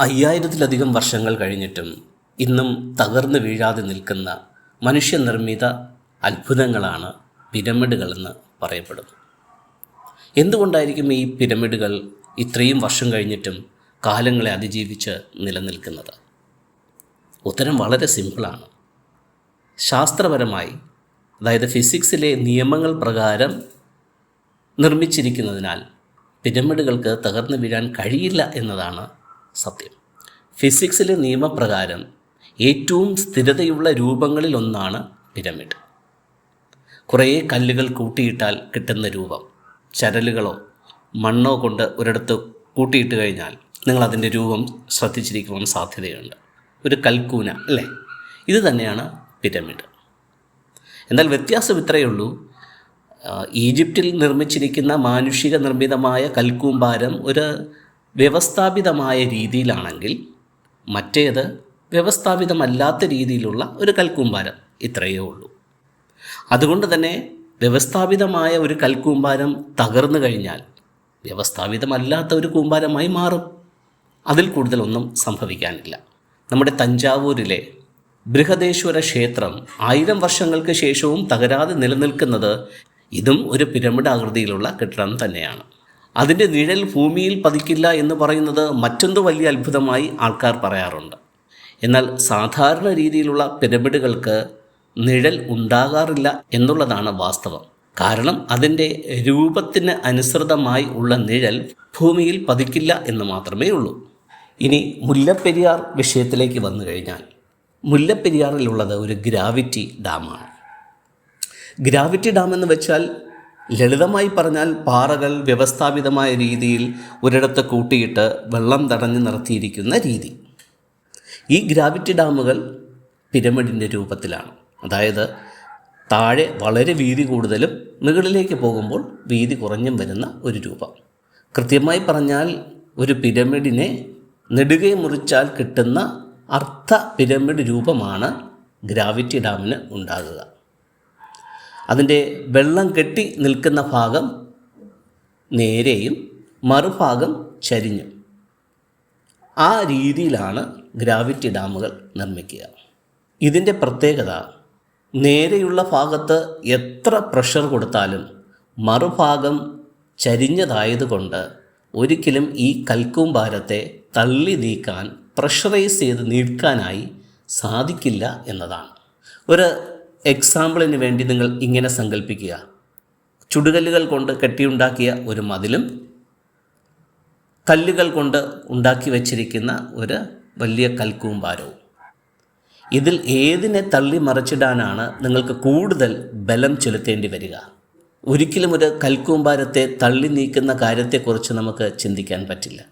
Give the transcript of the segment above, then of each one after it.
അയ്യായിരത്തിലധികം വർഷങ്ങൾ കഴിഞ്ഞിട്ടും ഇന്നും തകർന്നു വീഴാതെ നിൽക്കുന്ന മനുഷ്യനിർമ്മിത അത്ഭുതങ്ങളാണ് പിരമിഡുകളെന്ന് പറയപ്പെടുന്നു. എന്തുകൊണ്ടായിരിക്കും ഈ പിരമിഡുകൾ ഇത്രയും വർഷം കഴിഞ്ഞിട്ടും കാലങ്ങളെ അതിജീവിച്ച് നിലനിൽക്കുന്നത്? ഉത്തരം വളരെ സിമ്പിളാണ്. ശാസ്ത്രപരമായി അതായത് ഫിസിക്സിലെ നിയമങ്ങൾ പ്രകാരം നിർമ്മിച്ചിരിക്കുന്നതിനാൽ പിരമിഡുകൾക്ക് തകർന്നു വീഴാൻ കഴിയില്ല എന്നതാണ് സത്യം. ഫിസിക്സിലെ നിയമപ്രകാരം ഏറ്റവും സ്ഥിരതയുള്ള രൂപങ്ങളിലൊന്നാണ് പിരമിഡ്. കുറേ കല്ലുകൾ കൂട്ടിയിട്ടാൽ കിട്ടുന്ന രൂപം. ചരലുകളോ മണ്ണോ കൊണ്ട് ഒരിടത്ത് കൂട്ടിയിട്ട് കഴിഞ്ഞാൽ നിങ്ങൾ അതിന്റെ രൂപം ശ്രദ്ധിച്ചിരിക്കുവാൻ സാധ്യതയുണ്ട്. ഒരു കൽക്കൂന അല്ലേ? ഇത് തന്നെയാണ് പിരമിഡ്. എന്നാൽ വ്യത്യാസം ഇത്രയേ ഉള്ളൂ. ഈജിപ്തിൽ നിർമ്മിച്ചിരിക്കുന്ന മാനുഷിക നിർമ്മിതമായ കൽക്കൂമ്പാരം ഒരു വ്യവസ്ഥാപിതമായ രീതിയിലാണെങ്കിൽ മറ്റേത് വ്യവസ്ഥാപിതമല്ലാത്ത രീതിയിലുള്ള ഒരു കൽക്കൂമ്പാരം ഇത്രയേ ഉള്ളൂ. അതുകൊണ്ട് തന്നെ വ്യവസ്ഥാപിതമായ ഒരു കൽക്കൂമ്പാരം തകർന്നു കഴിഞ്ഞാൽ വ്യവസ്ഥാപിതമല്ലാത്ത ഒരു കൂമ്പാരമായി മാറും. അതിൽ കൂടുതലൊന്നും സംഭവിക്കാനില്ല. നമ്മുടെ തഞ്ചാവൂരിലെ ബൃഹദേശ്വര ക്ഷേത്രം ആയിരം വർഷങ്ങൾക്ക് ശേഷവും തകരാതെ നിലനിൽക്കുന്നത് ഇതും ഒരു പിരമിഡ് ആകൃതിയിലുള്ള കെട്ടിടം തന്നെയാണ്. അതിന്റെ നിഴൽ ഭൂമിയിൽ പതിക്കില്ല എന്ന് പറയുന്നത് മറ്റൊന്ന് വലിയ അത്ഭുതമായി ആൾക്കാർ പറയാറുണ്ട്. എന്നാൽ സാധാരണ രീതിയിലുള്ള പിരമിഡുകൾക്ക് നിഴൽ ഉണ്ടാകാറില്ല എന്നുള്ളതാണ് വാസ്തവം. കാരണം അതിന്റെ രൂപത്തിന് അനുസൃതമായി ഉള്ള നിഴൽ ഭൂമിയിൽ പതിക്കില്ല എന്ന് മാത്രമേ ഉള്ളൂ. ഇനി മുല്ലപ്പെരിയാർ വിഷയത്തിലേക്ക് വന്നു കഴിഞ്ഞാൽ മുല്ലപ്പെരിയാറിലുള്ളത് ഒരു ഗ്രാവിറ്റി ഡാമാണ്. ഗ്രാവിറ്റി ഡാം എന്ന് വെച്ചാൽ ലളിതമായി പറഞ്ഞാൽ പാറകൾ വ്യവസ്ഥാപിതമായ രീതിയിൽ ഒരിടത്ത് കൂട്ടിയിട്ട് വെള്ളം തടഞ്ഞു നിർത്തിയിരിക്കുന്ന രീതി. ഈ ഗ്രാവിറ്റി ഡാമുകൾ പിരമിഡിന്റെ രൂപത്തിലാണ്. അതായത് താഴെ വളരെ വീതി കൂടുതലും മുകളിലേക്ക് പോകുമ്പോൾ വീതി കുറഞ്ഞും വരുന്ന ഒരു രൂപം. കൃത്യമായി പറഞ്ഞാൽ ഒരു പിരമിഡിനെ നെടുകെ മുറിച്ചാൽ കിട്ടുന്ന അർത്ഥ പിരമിഡ് രൂപമാണ് ഗ്രാവിറ്റി ഡാമിന് ഉണ്ടാകുക. അതിന്റെ വെള്ളം കെട്ടി നിൽക്കുന്ന ഭാഗം നേരെയും മറുഭാഗം ചരിഞ്ഞു. ആ രീതിയിലാണ് ഗ്രാവിറ്റി ഡാമുകൾ നിർമ്മിക്കുക. ഇതിന്റെ പ്രത്യേകത നേരെയുള്ള ഭാഗത്ത് എത്ര പ്രഷർ കൊടുത്താലും മറുഭാഗം ചരിഞ്ഞതായതുകൊണ്ട് ഒരിക്കലും ഈ കൽക്കൂമ്പാരത്തെ തള്ളി നീക്കാൻ പ്രഷറൈസ് ചെയ്ത് നീക്കാനായി സാധിക്കില്ല എന്നതാണ്. ഒരു എക്സാമ്പിളിന് വേണ്ടി നിങ്ങൾ ഇങ്ങനെ സങ്കല്പിക്കുക ചുടുകല്ലുകൾ കൊണ്ട് കെട്ടിയുണ്ടാക്കിയ ഒരു മതിലും കല്ലുകൾ കൊണ്ട് ഉണ്ടാക്കി വച്ചിരിക്കുന്ന ഒരു വലിയ കൽക്കൂമ്പാരവും. ഇതിൽ ഏതിനെ തള്ളി മറിച്ചിടാനാണ് നിങ്ങൾക്ക് കൂടുതൽ ബലം ചെലുത്തേണ്ടി വരിക. ഒരിക്കലും ഒരു കൽക്കൂമ്പാരത്തെ തള്ളി നീക്കുന്ന കാര്യത്തെക്കുറിച്ച് നമുക്ക് ചിന്തിക്കാൻ പറ്റില്ല.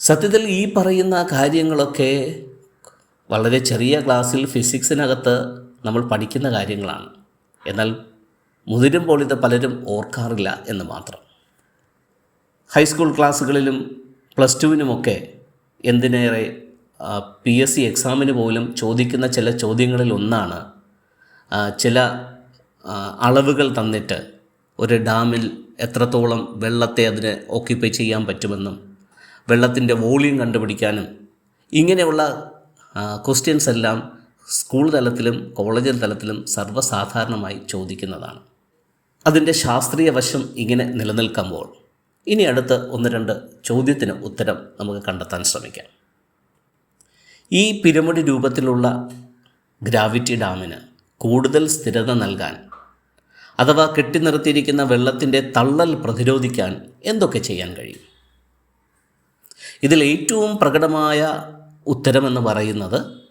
സത്യത്തിൽ ഈ പറയുന്ന കാര്യങ്ങളൊക്കെ വളരെ ചെറിയ ക്ലാസ്സിൽ ഫിസിക്സിനകത്ത് നമ്മൾ പഠിക്കുന്ന കാര്യങ്ങളാണ്. എന്നാൽ മുതിരും ഇത് പലരും ഓർക്കാറില്ല എന്ന് മാത്രം. ഹൈസ്കൂൾ ക്ലാസ്സുകളിലും പ്ലസ് ടുവിനുമൊക്കെ എന്തിനേറെ പി എസ് സി എക്സാമിന് പോലും ചോദിക്കുന്ന ചില ചോദ്യങ്ങളിൽ ഒന്നാണ് ചില അളവുകൾ തന്നിട്ട് ഒരു ഡാമിൽ എത്രത്തോളം വെള്ളത്തെ അതിന് ഓക്യുപ്പൈ ചെയ്യാൻ പറ്റുമെന്നും വെള്ളത്തിന്റെ വോളിയം കണ്ടുപിടിക്കാനും ഇങ്ങനെയുള്ള ക്വസ്റ്റ്യൻസ് എല്ലാം സ്കൂൾ തലത്തിലും കോളേജ് തലത്തിലും സർവസാധാരണമായി ചോദിക്കുന്നതാണ്. അതിന്റെ ശാസ്ത്രീയ വശം ഇങ്ങനെ നിലനിൽക്കുമ്പോൾ ഇനി അടുത്ത് ഒന്ന് രണ്ട് ചോദ്യത്തിന് ഉത്തരം നമുക്ക് കണ്ടെത്താൻ ശ്രമിക്കാം. ഈ പിരമിഡ് രൂപത്തിലുള്ള ഗ്രാവിറ്റി ഡാമിന് കൂടുതൽ സ്ഥിരത നൽകാൻ അഥവാ കെട്ടി നിർത്തിയിരിക്കുന്ന വെള്ളത്തിന്റെ തള്ളൽ പ്രതിരോധിക്കാൻ എന്തൊക്കെ ചെയ്യാൻ കഴിയും? ഇതിൽ ഏറ്റവും പ്രകടമായ ഉത്തരമെന്ന് പറയുന്നത്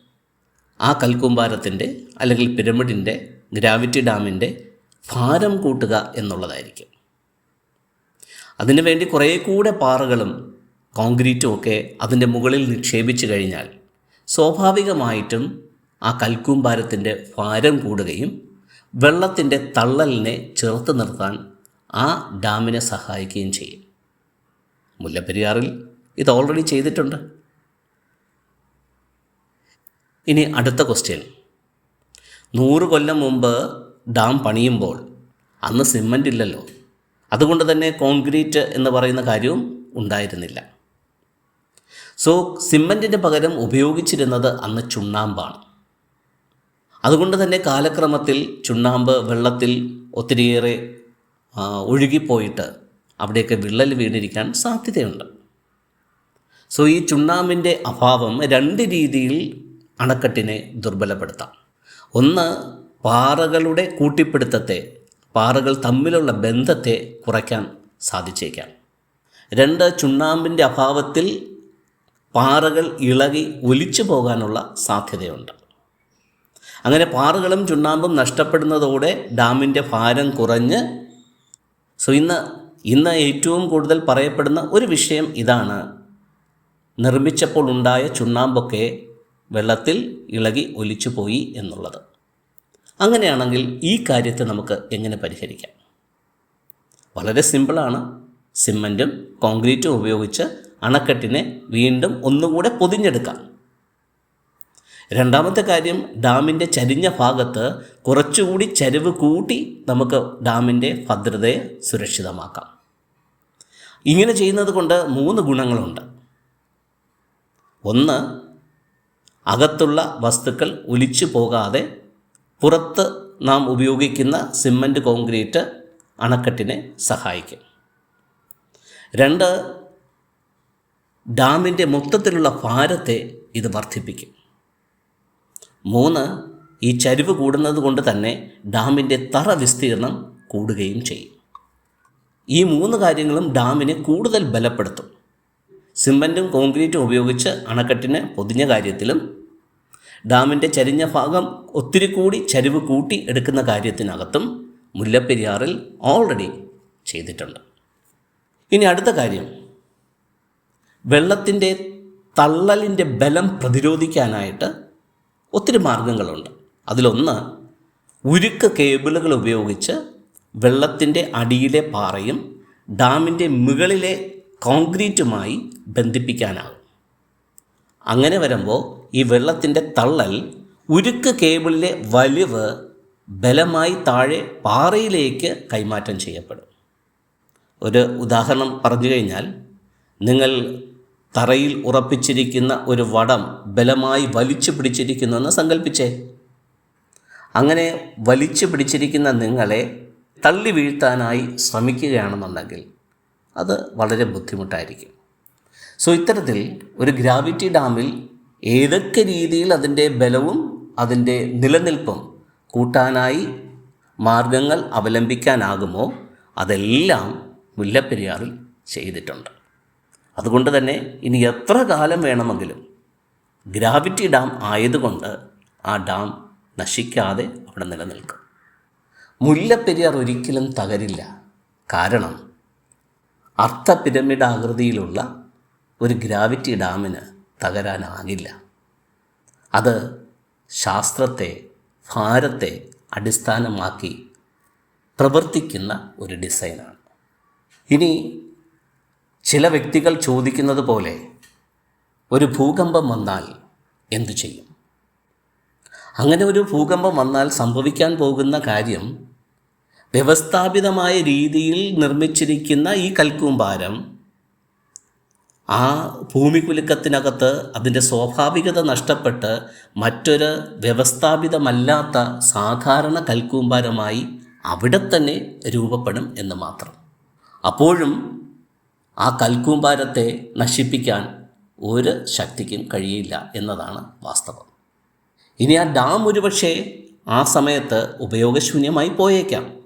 ആ കൽക്കൂമ്പാരത്തിന്റെ അല്ലെങ്കിൽ പിരമിഡിന്റെ ഗ്രാവിറ്റി ഡാമിന്റെ ഭാരം കൂട്ടുക എന്നുള്ളതായിരിക്കും. അതിനുവേണ്ടി കുറേ കൂടെ പാറകളും കോൺക്രീറ്റും ഒക്കെ അതിന്റെ മുകളിൽ നിക്ഷേപിച്ചു കഴിഞ്ഞാൽ സ്വാഭാവികമായിട്ടും ആ കൽക്കൂമ്പാരത്തിന്റെ ഭാരം കൂടുകയും വെള്ളത്തിന്റെ തള്ളലിനെ ചെറുത്ത് നിർത്താൻ ആ ഡാമിനെ സഹായിക്കുകയും ചെയ്യും. മുല്ലപ്പെരിയാറിൽ ഇത് ഓൾറെഡി ചെയ്തിട്ടുണ്ട്. ഇനി അടുത്ത ക്വസ്റ്റ്യൻ നൂറ് കൊല്ലം മുമ്പ് ഡാം പണിയുമ്പോൾ അന്ന് സിമന്റ് ഇല്ലല്ലോ. അതുകൊണ്ട് തന്നെ കോൺക്രീറ്റ് എന്ന് പറയുന്ന കാര്യവും ഉണ്ടായിരുന്നില്ല. സോ സിമന്റിന് പകരം ഉപയോഗിച്ചിരുന്നത് അന്ന് ചുണ്ണാമ്പാണ്. അതുകൊണ്ട് തന്നെ കാലക്രമത്തിൽ ചുണ്ണാമ്പ് വെള്ളത്തിൽ ഒത്തിരിയേറെ ഒഴുകിപ്പോയിട്ട് അവിടെയൊക്കെ വിള്ളൽ വീണിരിക്കാൻ സാധ്യതയുണ്ട്. സോ ഈ ചുണ്ണാമ്പിന്റെ അഭാവം രണ്ട് രീതിയിൽ അണക്കെട്ടിനെ ദുർബലപ്പെടുത്താം. ഒന്ന് പാറകളുടെ കൂട്ടിപ്പിടുത്തത്തെ പാറകൾ തമ്മിലുള്ള ബന്ധത്തെ കുറയ്ക്കാൻ സാധിച്ചേക്കാം. രണ്ട് ചുണ്ണാമ്പിന്റെ അഭാവത്തിൽ പാറകൾ ഇളകി ഒലിച്ചു പോകാനുള്ള സാധ്യതയുണ്ട്. അങ്ങനെ പാറകളും ചുണ്ണാമ്പും നഷ്ടപ്പെടുന്നതോടെ ഡാമിന്റെ ഭാരം കുറഞ്ഞ് സോ ഇന്ന് ഇന്ന് ഏറ്റവും കൂടുതൽ പറയപ്പെടുന്ന ഒരു വിഷയം ഇതാണ്. നിർമ്മിച്ചപ്പോൾ ഉണ്ടായ ചുണ്ണാമ്പൊക്കെ വെള്ളത്തിൽ ഇളകി ഒലിച്ചു പോയി എന്നുള്ളത്. അങ്ങനെയാണെങ്കിൽ ഈ കാര്യത്തെ നമുക്ക് എങ്ങനെ പരിഹരിക്കാം? വളരെ സിമ്പിളാണ് സിമന്റും കോൺക്രീറ്റും ഉപയോഗിച്ച് അണക്കെട്ടിനെ വീണ്ടും ഒന്നുകൂടെ പൊതിഞ്ഞെടുക്കാം. രണ്ടാമത്തെ കാര്യം ഡാമിന്റെ ചരിഞ്ഞ ഭാഗത്ത് കുറച്ചുകൂടി ചരിവ് കൂട്ടി നമുക്ക് ഡാമിന്റെ ഭദ്രതയെ സുരക്ഷിതമാക്കാം. ഇങ്ങനെ ചെയ്യുന്നത് കൊണ്ട് മൂന്ന് ഗുണങ്ങളുണ്ട്. ഒന്ന് അകത്തുള്ള വസ്തുക്കൾ ഒലിച്ചു പോകാതെ പുറത്ത് നാം ഉപയോഗിക്കുന്ന സിമന്റ് കോൺക്രീറ്റ് അണക്കെട്ടിനെ സഹായിക്കും. രണ്ട് ഡാമിന്റെ മൊത്തത്തിലുള്ള ഭാരത്തെ ഇത് വർദ്ധിപ്പിക്കും. മൂന്ന് ഈ ചരിവ് കൂടുന്നത് കൊണ്ട് തന്നെ ഡാമിന്റെ തറ വിസ്തീർണം കൂടുകയും ചെയ്യും. ഈ മൂന്ന് കാര്യങ്ങളും ഡാമിനെ കൂടുതൽ ബലപ്പെടുത്തും. സിമന്റും കോൺക്രീറ്റും ഉപയോഗിച്ച് അണക്കെട്ടിനെ പൊതിഞ്ഞ കാര്യത്തിലും ഡാമിന്റെ ചരിഞ്ഞ ഭാഗം ഒത്തിരി കൂടി ചരിവ് കൂട്ടി എടുക്കുന്ന കാര്യത്തിനകത്തും മുല്ലപ്പെരിയാറിൽ ഓൾറെഡി ചെയ്തിട്ടുണ്ട്. ഇനി അടുത്ത കാര്യം. വെള്ളത്തിന്റെ തള്ളലിന്റെ ബലം പ്രതിരോധിക്കാനായിട്ട് ഒത്തിരി മാർഗങ്ങളുണ്ട്. അതിലൊന്ന് ഉരുക്ക് കേബിളുകൾ ഉപയോഗിച്ച് വെള്ളത്തിന്റെ അടിയിലെ പാറയും ഡാമിന്റെ മുകളിലെ കോൺക്രീറ്റുമായി ബന്ധിപ്പിക്കാനാകും. അങ്ങനെ വരുമ്പോൾ ഈ വെള്ളത്തിന്റെ തള്ളൽ ഉരുക്ക് കേബിളിലെ വലിവ് ബലമായി താഴെ പാറയിലേക്ക് കൈമാറ്റം ചെയ്യപ്പെടും. ഒരു ഉദാഹരണം പറഞ്ഞു കഴിഞ്ഞാൽ നിങ്ങൾ തറയിൽ ഉറപ്പിച്ചിരിക്കുന്ന ഒരു വടം ബലമായി വലിച്ചു പിടിച്ചിരിക്കുന്നുവെന്ന് സങ്കല്പിച്ചേ അങ്ങനെ വലിച്ചു പിടിച്ചിരിക്കുന്ന നിങ്ങളെ തള്ളി വീഴ്ത്താനായി ശ്രമിക്കുകയാണെന്നുണ്ടെങ്കിൽ അത് വളരെ ബുദ്ധിമുട്ടായിരിക്കും. സോ ഇത്തരത്തിൽ ഒരു ഗ്രാവിറ്റി ഡാമിൽ ഏതൊക്കെ രീതിയിൽ അതിന്റെ ബലവും അതിന്റെ നിലനിൽപ്പും കൂട്ടാനായി മാർഗങ്ങൾ അവലംബിക്കാനാകുമോ അതെല്ലാം മുല്ലപ്പെരിയാറിൽ ചെയ്തിട്ടുണ്ട്. അതുകൊണ്ട് തന്നെ ഇനി എത്ര കാലം വേണമെങ്കിലും ഗ്രാവിറ്റി ഡാം ആയതുകൊണ്ട് ആ ഡാം നശിക്കാതെ അവിടെ നിലനിൽക്കും. മുല്ലപ്പെരിയാർ ഒരിക്കലും തകരില്ല. കാരണം അർത്ഥ പിരമിഡ് ആകൃതിയിലുള്ള ഒരു ഗ്രാവിറ്റി ഡാമിന് തകരാനാകില്ല. അത് ശാസ്ത്രത്തെ ഭാരത്തെ അടിസ്ഥാനമാക്കി പ്രവർത്തിക്കുന്ന ഒരു ഡിസൈനാണ്. ഇനി ചില വ്യക്തികൾ ചോദിക്കുന്നത് പോലെ ഒരു ഭൂകമ്പം വന്നാൽ എന്തു ചെയ്യും? അങ്ങനെ ഒരു ഭൂകമ്പം വന്നാൽ സംഭവിക്കാൻ പോകുന്ന കാര്യം വ്യവസ്ഥാപിതമായ രീതിയിൽ നിർമ്മിച്ചിരിക്കുന്ന ഈ കൽക്കൂമ്പാരം ആ ഭൂമികുലുക്കത്തിനകത്ത് അതിന്റെ സ്വാഭാവികത നഷ്ടപ്പെട്ട് മറ്റൊരു വ്യവസ്ഥാപിതമല്ലാത്ത സാധാരണ കൽക്കൂമ്പാരമായി അവിടെ തന്നെ രൂപപ്പെടും എന്ന് മാത്രം. അപ്പോഴും ആ കൽക്കൂമ്പാരത്തെ നശിപ്പിക്കാൻ ഒരു ശക്തിക്കും കഴിയില്ല എന്നതാണ് വാസ്തവം. ഇനി ആ ഡാം ഒരുപക്ഷേ ആ സമയത്ത് ഉപയോഗശൂന്യമായി പോയേക്കാം.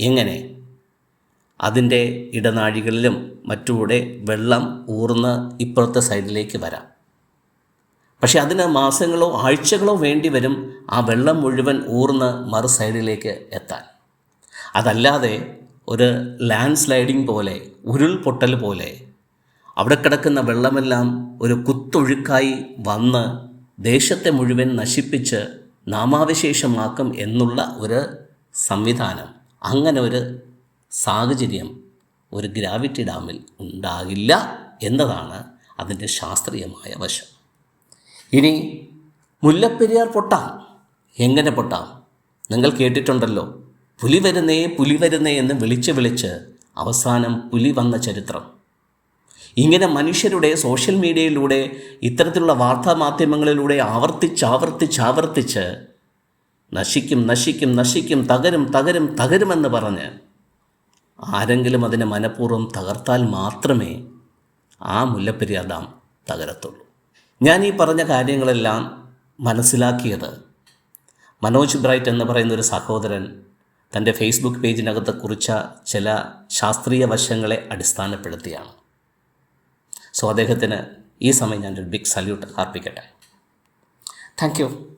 എങ്ങനെ? അതിന്റെ ഇടനാഴികളിലും മറ്റുകൂടെ വെള്ളം ഊർന്ന് ഇപ്പുറത്തെ സൈഡിലേക്ക് വരാം. പക്ഷെ അതിന് മാസങ്ങളോ ആഴ്ചകളോ വേണ്ടി വരും ആ വെള്ളം മുഴുവൻ ഊർന്ന് മറു സൈഡിലേക്ക് എത്താൻ. അതല്ലാതെ ഒരു ലാൻഡ് സ്ലൈഡിംഗ് പോലെ ഉരുൾപൊട്ടൽ പോലെ അവിടെ കിടക്കുന്ന വെള്ളമെല്ലാം ഒരു കുത്തൊഴുക്കായി വന്ന് ദേശത്തെ മുഴുവൻ നശിപ്പിച്ച് നാമാവശേഷമാക്കും എന്നുള്ള ഒരു സംവിധാനം. അങ്ങനെ ഒരു സാഹചര്യം ഒരു ഗ്രാവിറ്റി ഡാമിൽ ഉണ്ടാകില്ല എന്നതാണ് അതിന്റെ ശാസ്ത്രീയമായ വശം. ഇനി മുല്ലപ്പെരിയാർ പൊട്ടാം. എങ്ങനെ പൊട്ടാം? നിങ്ങൾ കേട്ടിട്ടുണ്ടല്ലോ പുലി വരുന്നേ പുലി വരുന്നേ എന്ന് വിളിച്ച് വിളിച്ച് അവസാനം പുലി വന്ന ചരിത്രം. ഇങ്ങനെ മനുഷ്യരുടെ സോഷ്യൽ മീഡിയയിലൂടെ ഇത്തരത്തിലുള്ള വാർത്താ മാധ്യമങ്ങളിലൂടെ ആവർത്തിച്ച് ആവർത്തിച്ച് ആവർത്തിച്ച് നശിക്കും നശിക്കും നശിക്കും തകരും തകരും തകരുമെന്ന് പറഞ്ഞ് ആരെങ്കിലും അതിനെ മനഃപൂർവം തകർത്താൽ മാത്രമേ ആ മുല്ലപ്പെരിയാർ തകരത്തുള്ളൂ. ഞാൻ ഈ പറഞ്ഞ കാര്യങ്ങളെല്ലാം മനസ്സിലാക്കിയത് മനോജ് ബ്രൈറ്റ് എന്ന് പറയുന്ന ഒരു സഹോദരൻ തന്റെ ഫേസ്ബുക്ക് പേജിനകത്ത് കുറിച്ച ചില ശാസ്ത്രീയ വശങ്ങളെ അടിസ്ഥാനപ്പെടുത്തിയാണ്. സോ അദ്ദേഹത്തിന് ഈ സമയം ഞാനൊരു ബിഗ് സല്യൂട്ട് അർപ്പിക്കട്ടെ. Thank you